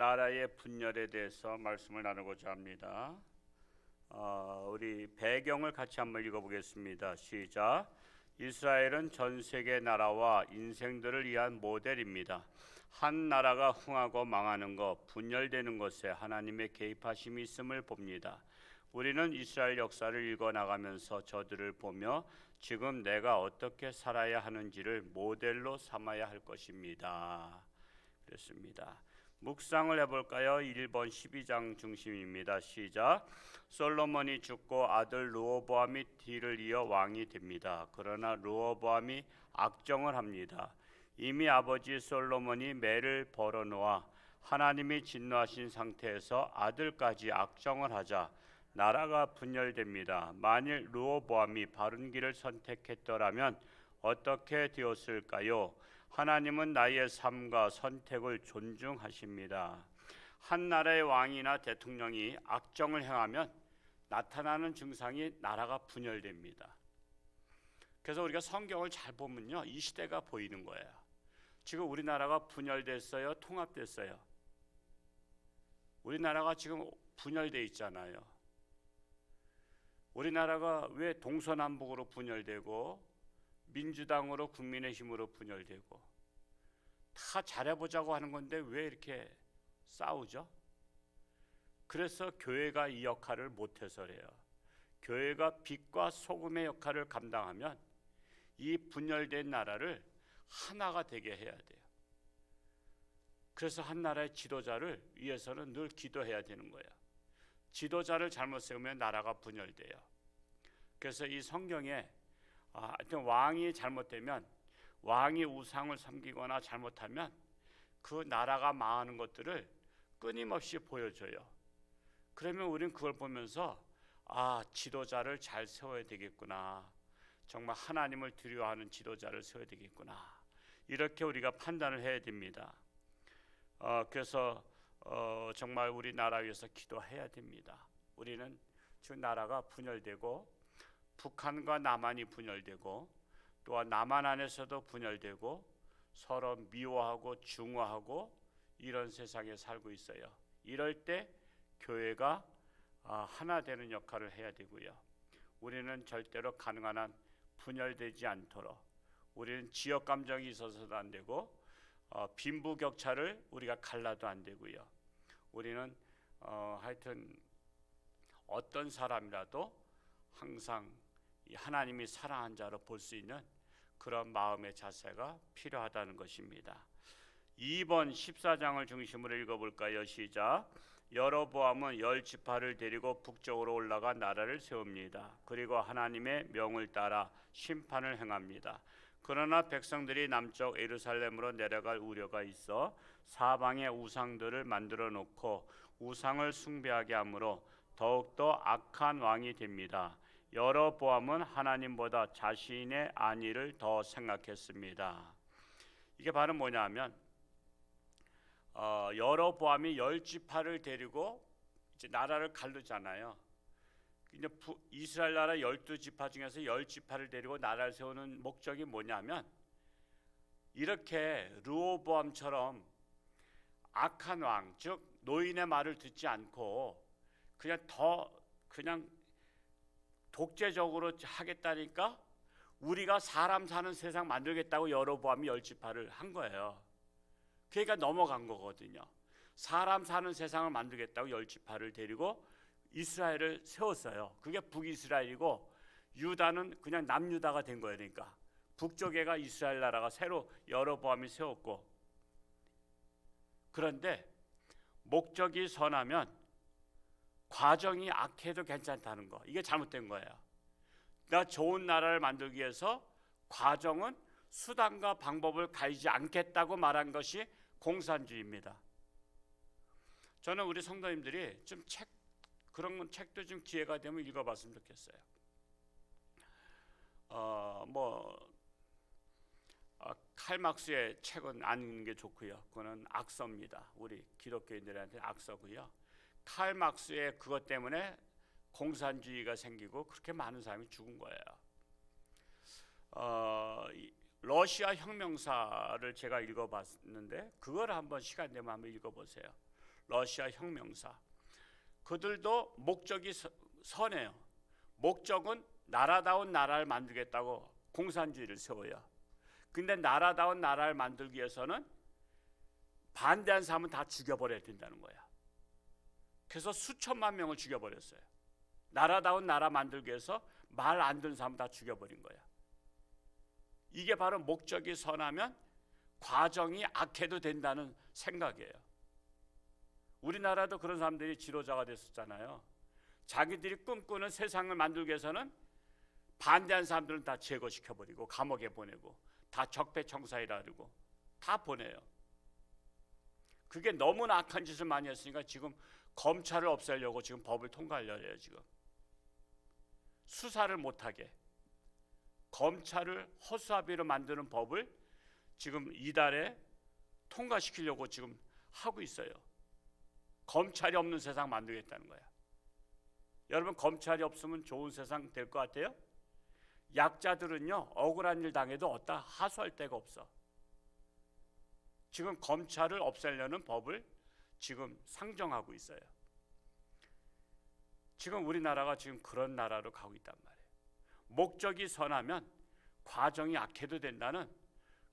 나라의 분열에 대해서 말씀을 나누고자 합니다. 어, 우리 배경을 같이 한번 읽어보겠습니다. 시작. 이스라엘은 전 세계 나라와 인생들을 위한 모델입니다. 한 나라가 흥하고 망하는 것, 분열되는 것에 하나님의 개입하심이 있음을 봅니다. 우리는 이스라엘 역사를 읽어 나가면서 저들을 보며 지금 내가 어떻게 살아야 하는지를 모델로 삼아야 할 것입니다. 그렇습니다. 묵상을 해볼까요? 1번 12장 중심입니다. 시작. 솔로몬이 죽고 아들 르호보암이 뒤를 이어 왕이 됩니다. 그러나 르호보암이 악정을 합니다. 이미 아버지 솔로몬이 매를 벌어놓아 하나님이 진노하신 상태에서 아들까지 악정을 하자 나라가 분열됩니다. 만일 르호보암이 바른 길을 선택했더라면 어떻게 되었을까요? 하나님은 나의 삶과 선택을 존중하십니다. 한 나라의 왕이나 대통령이 악정을 행하면 나타나는 증상이 나라가 분열됩니다. 그래서 우리가 성경을 잘 보면요, 이 시대가 보이는 거예요. 지금 우리나라가 분열됐어요, 통합됐어요. 우리나라가 지금 분열돼 있잖아요. 우리나라가 왜 동서남북으로 분열되고 민주당으로 국민의힘으로 분열되고 다 잘해보자고 하는 건데 왜 이렇게 싸우죠? 그래서 교회가 이 역할을 못해서래요. 교회가 빛과 소금의 역할을 감당하면 이 분열된 나라를 하나가 되게 해야 돼요. 그래서 한 나라의 지도자를 위해서는 늘 기도해야 되는 거예요. 지도자를 잘못 세우면 나라가 분열돼요. 그래서 이 성경에 아, 하여튼 왕이 잘못되면 왕이 우상을 섬기거나 잘못하면 그 나라가 망하는 것들을 끊임없이 보여줘요. 그러면 우리는 그걸 보면서 아 지도자를 잘 세워야 되겠구나. 정말 하나님을 두려워하는 지도자를 세워야 되겠구나. 이렇게 우리가 판단을 해야 됩니다. 어, 그래서 어, 정말 우리 나라 위해서 기도해야 됩니다. 우리는 지금 나라가 분열되고 북한과 남한이 분열되고 또한 남한 안에서도 분열되고 서로 미워하고 중화하고 이런 세상에 살고 있어요. 이럴 때 교회가 아, 하나 되는 역할을 해야 되고요. 우리는 절대로 가능한 한 분열되지 않도록 우리는 지역 감정이 있어서도 안 되고 어, 빈부 격차를 우리가 갈라도 안 되고요. 우리는 어, 하여튼 어떤 사람이라도 항상 이 하나님이 사랑한 자로 볼 수 있는 그런 마음의 자세가 필요하다는 것입니다. 2번 14장을 중심으로 읽어볼까요? 시작. 여로보암은 열 지파를 데리고 북쪽으로 올라가 나라를 세웁니다. 그리고 하나님의 명을 따라 심판을 행합니다. 그러나 백성들이 남쪽 예루살렘으로 내려갈 우려가 있어 사방에 우상들을 만들어 놓고 우상을 숭배하게 하므로 더욱더 악한 왕이 됩니다. 여로보암은 하나님보다 자신의 안위를 더 생각했습니다. 이게 바로 뭐냐면 어, 여로보암이 열 지파를 데리고 이제 나라를 갈르잖아요. 이제 부, 이스라엘 나라 열두 지파 중에서 열 지파를 데리고 나라를 세우는 목적이 뭐냐면 이렇게 르호보암처럼 악한 왕, 즉 노인의 말을 듣지 않고 그냥 더 그냥 독재적으로 하겠다니까 우리가 사람 사는 세상 만들겠다고 여로보암이 열 지파를 한 거예요. 그러니까 넘어간 거거든요. 사람 사는 세상을 만들겠다고 열 지파를 데리고 이스라엘을 세웠어요. 그게 북이스라엘이고 유다는 그냥 남유다가 된 거예요. 그러니까 북쪽에가 이스라엘 나라가 새로 여로보암이 세웠고 그런데 목적이 선하면 과정이 악해도 괜찮다는 거. 이게 잘못된 거예요. 나 좋은 나라를 만들기 위해서 과정은 수단과 방법을 가리지 않겠다고 말한 것이 공산주의입니다. 저는 우리 성도님들이 좀 책 그런 책도 좀 기회가 되면 읽어봤으면 좋겠어요. 어뭐 어, 칼막스의 책은 안 읽는 게 좋고요. 그거는 악서입니다. 우리 기독교인들한테 악서고요. 칼 막스의 그것 때문에 공산주의가 생기고 그렇게 많은 사람이 죽은 거예요. 어, 러시아 혁명사를 제가 읽어봤는데 그걸 한번 시간 되면 한번 읽어보세요. 러시아 혁명사. 그들도 목적이 서- 선해요. 목적은 나라다운 나라를 만들겠다고 공산주의를 세워요. 근데 나라다운 나라를 만들기 위해서는 반대한 사람은 다 죽여버려야 된다는 거야. 그래서 수천만 명을 죽여버렸어요. 나라다운 나라 만들기 위해서 말 안 듣는 사람 다 죽여버린 거야. 이게 바로 목적이 선하면 과정이 악해도 된다는 생각이에요. 우리나라도 그런 사람들이 지도자가 됐었잖아요. 자기들이 꿈꾸는 세상을 만들기 위해서는 반대한 사람들은 다 제거시켜 버리고 감옥에 보내고 다 적폐청사이라 그러고 다 보내요. 그게 너무나 악한 짓을 많이 했으니까 지금 검찰을 없애려고 지금 법을 통과하려고 해요 지금 수사를 못하게 검찰을 허수아비로 만드는 법을 지금 이달에 통과시키려고 지금 하고 있어요. 검찰이 없는 세상 만들겠다는 거야. 여러분 검찰이 없으면 좋은 세상 될 것 같아요? 약자들은요 억울한 일 당해도 어디다 하소할 데가 없어. 지금 검찰을 없애려는 법을 지금 상정하고 있어요. 지금 우리나라가 지금 그런 나라로 가고 있단 말이에요. 목적이 선하면 과정이 악해도 된다는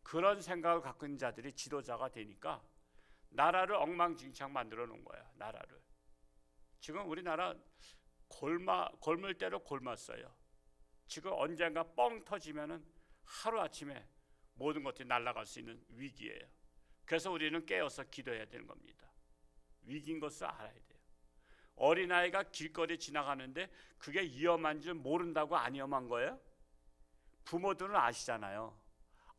그런 생각을 갖고 있는 자들이 지도자가 되니까 나라를 엉망진창 만들어 놓은 거야. 나라를. 지금 우리나라 골마 골물 대로 골맞어요. 지금 언젠가 뻥 터지면은 하루 아침에 모든 것들이 날아갈 수 있는 위기예요. 그래서 우리는 깨어서 기도해야 되는 겁니다. 위기인 것을 알아야 돼요. 어린아이가 길거리 지나가는데 그게 위험한 줄 모른다고 안 위험한 거예요? 부모들은 아시잖아요.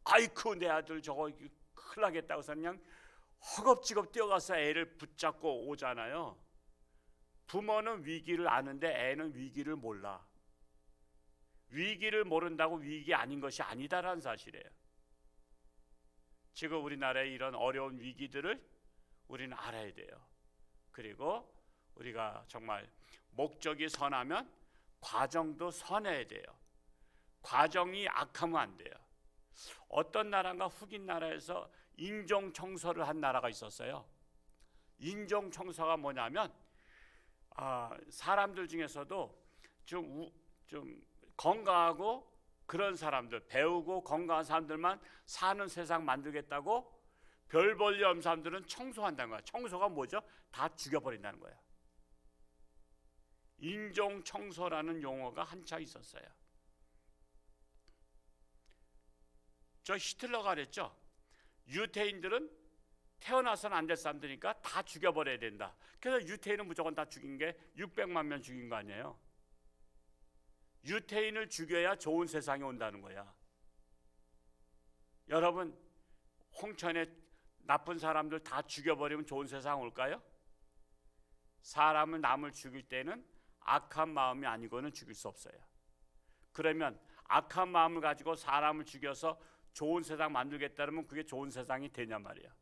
아이쿠 내 아들 저거 큰일 나겠다고 해서 그냥 허겁지겁 뛰어가서 애를 붙잡고 오잖아요. 부모는 위기를 아는데 애는 위기를 몰라. 위기를 모른다고 위기 아닌 것이 아니다라는 사실이에요. 지금 우리나라의 이런 어려운 위기들을 우리는 알아야 돼요. 그리고 우리가 정말 목적이 선하면 과정도 선해야 돼요. 과정이 악하면 안 돼요. 어떤 나라가 흑인 나라에서 인종 청소를 한 나라가 있었어요. 인종 청소가 뭐냐면 아, 사람들 중에서도 좀, 우, 좀 건강하고 그런 사람들 배우고 건강한 사람들만 사는 세상 만들겠다고 별 볼일 없는 사람들은 청소한다는 거야. 청소가 뭐죠? 다 죽여버린다는 거야. 인종 청소라는 용어가 한창 있었어요. 저 히틀러가 그랬죠. 유태인들은 태어나서는 안 될 사람들이니까 다 죽여버려야 된다. 그래서 유태인은 무조건 다 죽인 게 600만 명 죽인 거 아니에요. 유태인을 죽여야 좋은 세상이 온다는 거야. 여러분 홍천에 나쁜 사람들 다 죽여버리면 좋은 세상 올까요? 사람을 남을 죽일 때는 악한 마음이 아니고는 죽일 수 없어요. 그러면 악한 마음을 가지고 사람을 죽여서 좋은 세상 만들겠다면 그게 좋은 세상이 되냐 말이야.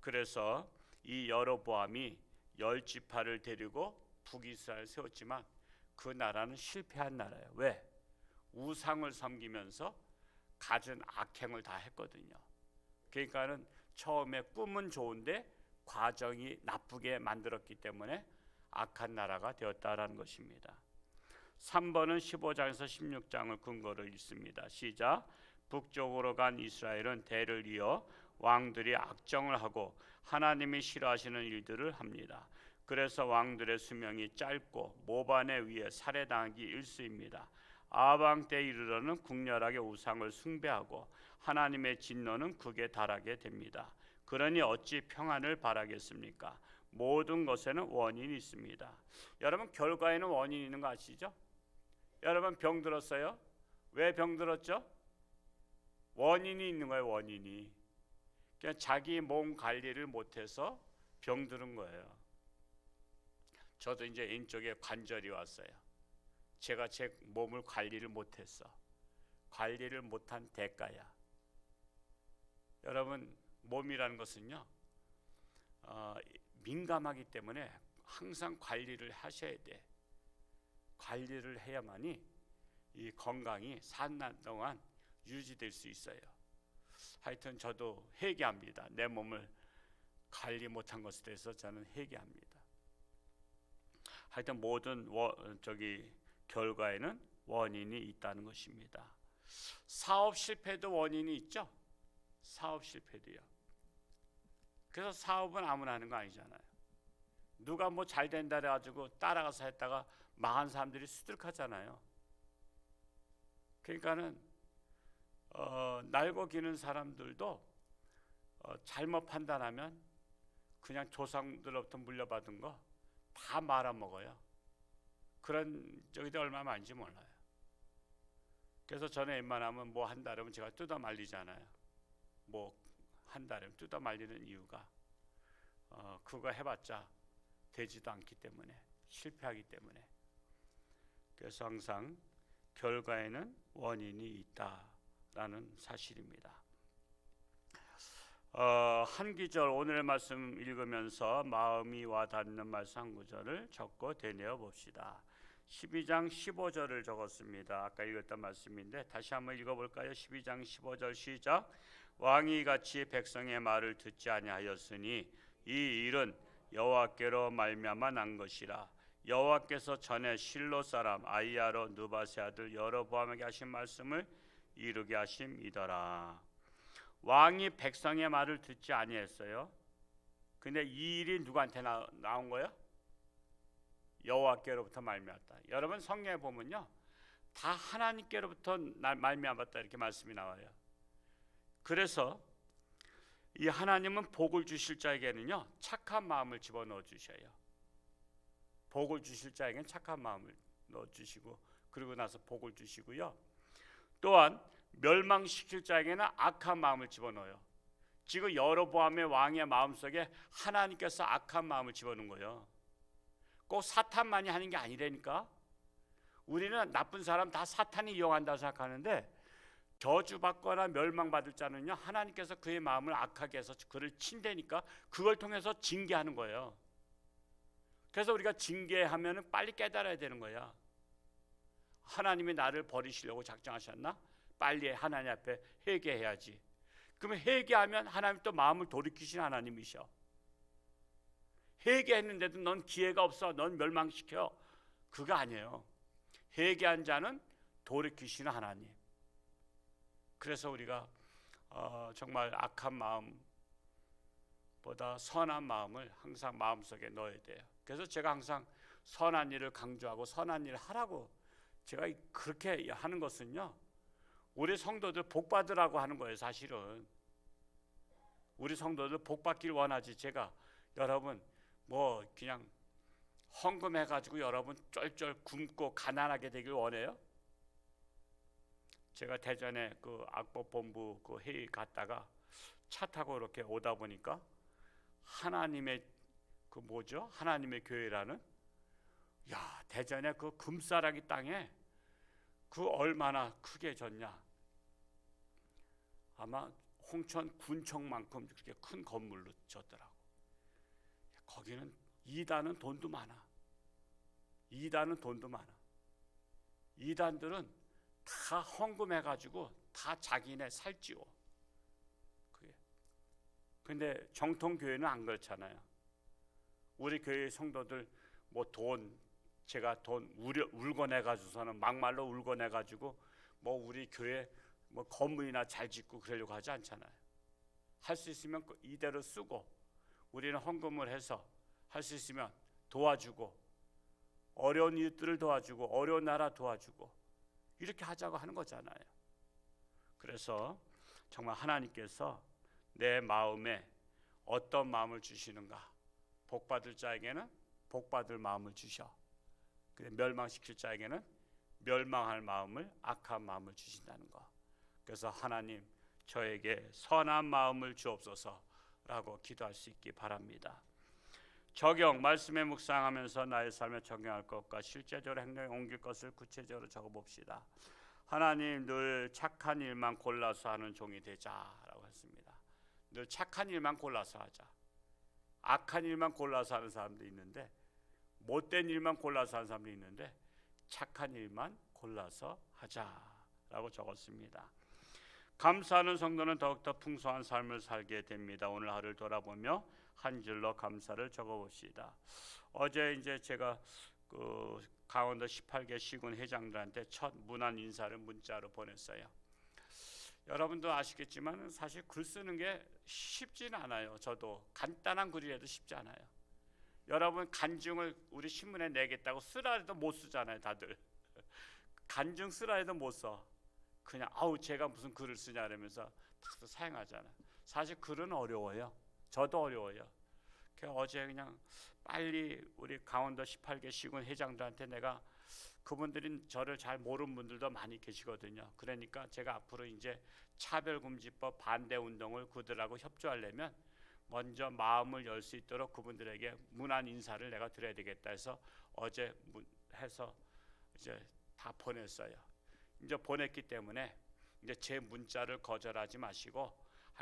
그래서 이 여로보암이 열 지파를 데리고 북이스라엘 세웠지만 그 나라는 실패한 나라예요. 왜? 우상을 섬기면서 갖은 악행을 다 했거든요. 그러니까는 처음에 꿈은 좋은데 과정이 나쁘게 만들었기 때문에 악한 나라가 되었다라는 것입니다. 3번은 15장에서 16장을 근거로 읽습니다. 시작. 북쪽으로 간 이스라엘은 대를 이어 왕들이 악정을 하고 하나님이 싫어하시는 일들을 합니다. 그래서 왕들의 수명이 짧고 모반에 의해 살해당하기 일수입니다. 아방 때 이르러는 국렬하게 우상을 숭배하고 하나님의 진노는 극에 달하게 됩니다. 그러니 어찌 평안을 바라겠습니까? 모든 것에는 원인이 있습니다. 여러분 결과에는 원인이 있는 거 아시죠? 여러분 병 들었어요? 왜 병 들었죠? 원인이 있는 거예요. 원인이. 그냥 자기 몸 관리를 못해서 병 들은 거예요. 저도 이제 왼쪽에 관절이 왔어요. 제가 제 몸을 관리를 못했어. 관리를 못한 대가야. 여러분 몸이라는 것은요 어, 민감하기 때문에 항상 관리를 하셔야 돼. 관리를 해야만이 이 건강이 산난 동안 유지될 수 있어요. 하여튼 저도 회개합니다. 내 몸을 관리 못한 것에 대해서 저는 회개합니다. 하여튼 모든 워, 저기 결과에는 원인이 있다는 것입니다. 사업 실패도 원인이 있죠. 사업 실패도요. 그래서 사업은 아무나 하는 거 아니잖아요. 누가 뭐 잘 된다 그래가지고 따라가서 했다가 망한 사람들이 수두룩하잖아요. 그러니까는 어, 날고 기는 사람들도 어, 잘못 판단하면 그냥 조상들로부터 물려받은 거 다 말아먹어요. 그런 저기도 얼마 많은지 몰라요. 그래서 저는 웬만하면 뭐 한다면 제가 뜯어 말리잖아요. 뭐 한다면 뜯어 말리는 이유가 어, 그거 해봤자 되지도 않기 때문에 실패하기 때문에 그래서 항상 결과에는 원인이 있다라는 사실입니다. 어, 한 기절 오늘 말씀 읽으면서 마음이 와 닿는 말씀 한 구절을 적고 되뇌어 봅시다. 12장 15절을 적었습니다. 아까 읽었던 말씀인데 다시 한번 읽어볼까요? 12장 15절 시작. 왕이 같이 백성의 말을 듣지 아니하였으니 이 일은 여호와께로 말미암아 난 것이라. 여호와께서 전에 실로 사람 아이야로 누바세 아들 여로보암에게 하신 말씀을 이루게 하심이더라. 왕이 백성의 말을 듣지 아니했어요. 근데 이 일이 누구한테 나, 나온 거예요? 여호와께로부터 말미암았다. 여러분 성경에 보면요, 다 하나님께로부터 날- 말미암았다 이렇게 말씀이 나와요. 그래서 이 하나님은 복을 주실 자에게는요 착한 마음을 집어넣어 주셔요. 복을 주실 자에게는 착한 마음을 넣어 주시고 그리고 나서 복을 주시고요. 또한 멸망시킬 자에게는 악한 마음을 집어넣어요. 지금 여로보암의 왕의 마음속에 하나님께서 악한 마음을 집어넣은 거예요. 꼭 사탄만이 하는 게 아니라니까. 우리는 나쁜 사람 다 사탄이 이용한다 생각하는데 저주받거나 멸망받을 자는요 하나님께서 그의 마음을 악하게 해서 그를 친다니까 그걸 통해서 징계하는 거예요. 그래서 우리가 징계하면은 빨리 깨달아야 되는 거야. 하나님이 나를 버리시려고 작정하셨나? 빨리 하나님 앞에 회개해야지. 그러면 회개하면 하나님 또 마음을 돌이키신 하나님이셔. 회개했는데도 넌 기회가 없어. 넌 멸망시켜. 그거 아니에요. 회개한 자는 돌이키시는 하나님. 그래서 우리가 어, 정말 악한 마음보다 선한 마음을 항상 마음속에 넣어야 돼요. 그래서 제가 항상 선한 일을 강조하고 선한 일을 하라고 제가 그렇게 하는 것은요. 우리 성도들 복 받으라고 하는 거예요, 사실은. 우리 성도들 복 받기를 원하지 제가 여러분 뭐 그냥 헌금해 가지고 여러분 쩔쩔 굶고 가난하게 되길 원해요? 제가 대전에 그 악법본부 그 회의 갔다가 차 타고 이렇게 오다 보니까 하나님의 그 뭐죠? 하나님의 교회라는 야 대전에 그 금싸라기 땅에 그 얼마나 크게 졌냐? 아마 홍천 군청만큼 그렇게 큰 건물로 졌더라고. 거기는 이단은 돈도 많아. 이단은 돈도 많아. 이단들은 다 헌금해 가지고 다 자기네 살찌워. 그게. 근데 정통 교회는 안 그렇잖아요. 우리 교회 성도들 뭐 돈 제가 돈 우려, 내 가지고서는 막말로 내 가지고 뭐 우리 교회 뭐 건물이나 잘 짓고 그러려고 하지 않잖아요. 할 수 있으면 그 이대로 쓰고 우리는 헌금을 해서 할 수 있으면 도와주고 어려운 이웃들을 도와주고 어려운 나라 도와주고 이렇게 하자고 하는 거잖아요. 그래서 정말 하나님께서 내 마음에 어떤 마음을 주시는가? 복 받을 자에게는 복 받을 마음을 주셔. 근데 멸망시킬 자에게는 멸망할 마음을 악한 마음을 주신다는 거. 그래서 하나님 저에게 선한 마음을 주옵소서라고 기도할 수 있기 바랍니다. 적용 말씀에 묵상하면서 나의 삶에 적용할 것과 실제적으로 행동에 옮길 것을 구체적으로 적어 봅시다. 하나님 늘 착한 일만 골라서 하는 종이 되자라고 했습니다. 늘 착한 일만 골라서 하자. 악한 일만 골라서 하는 사람도 있는데 못된 일만 골라서 하는 사람도 있는데 착한 일만 골라서 하자라고 적었습니다. 감사하는 성도는 더욱더 풍성한 삶을 살게 됩니다. 오늘 하루를 돌아보며 한 줄로 감사를 적어봅시다. 어제 이제 제가 그 강원도 18개 시군 회장들한테 첫 문안 인사를 문자로 보냈어요. 여러분도 아시겠지만 사실 글 쓰는 게 쉽지는 않아요. 저도 간단한 글이라도 쉽지 않아요. 여러분 간증을 우리 신문에 내겠다고 쓰라 해도 못 쓰잖아요, 다들. 간증 쓰라 해도 못 써. 그냥 아우 제가 무슨 글을 쓰냐 이러면서 탁 사용하잖아. 사실 글은 어려워요. 저도 어려워요. 그 어제 그냥 빨리 우리 강원도 18개 시군 회장들한테 내가 그분들이 저를 잘 모르는 분들도 많이 계시거든요. 그러니까 제가 앞으로 이제 차별금지법 반대 운동을 그들하고 협조하려면 먼저 마음을 열 수 있도록 그분들에게 문안 인사를 내가 드려야 되겠다 해서 어제 문- 해서 이제 다 보냈어요. 이제 보냈기 때문에 이제 제 문자를 거절하지 마시고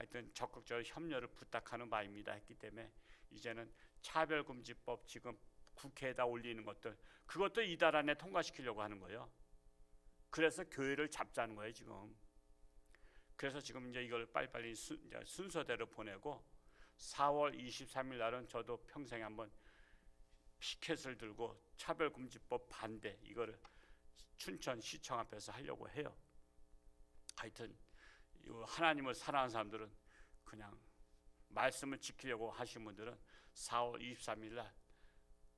하여튼 적극적으로 협력을 부탁하는 바입니다 했기 때문에 이제는 차별금지법 지금 국회에다 올리는 것들 그것도 이달 안에 통과시키려고 하는 거예요. 그래서 교회를 잡자는 거예요 지금. 그래서 지금 이제 이걸 빨리빨리 순, 이제 순서대로 보내고 4월 23일 날은 저도 평생에 한번 피켓을 들고 차별금지법 반대 이거를 춘천 시청 앞에서 하려고 해요. 하여튼 이 하나님을 사랑하는 사람들은 그냥 말씀을 지키려고 하신 분들은 4월 23일 날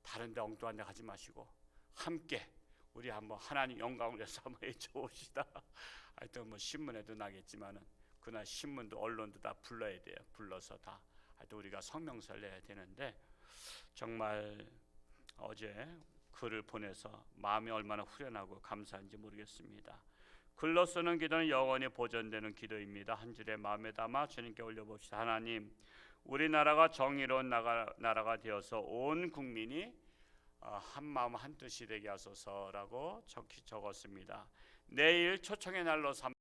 다른 데 엉뚱한 데 가지 마시고 함께 우리 한번 하나님 영광을 위해서 한번 해줘 봅시다. 하여튼 뭐 신문에도 나겠지만은 그날 신문도 언론도 다 불러야 돼요. 불러서 다 하여튼 우리가 성명서를 내야 되는데 정말 어제 글을 보내서 마음이 얼마나 후련하고 감사한지 모르겠습니다. 글로 쓰는 기도는 영원히 보존되는 기도입니다. 한 줄에 마음에 담아 주님께 올려봅시다. 하나님, 우리나라가 정의로운 나라, 나라가 되어서 온 국민이 어, 한 마음 한 뜻이 되게 하소서라고 적히 적었습니다. 내일 초청의 날로 삼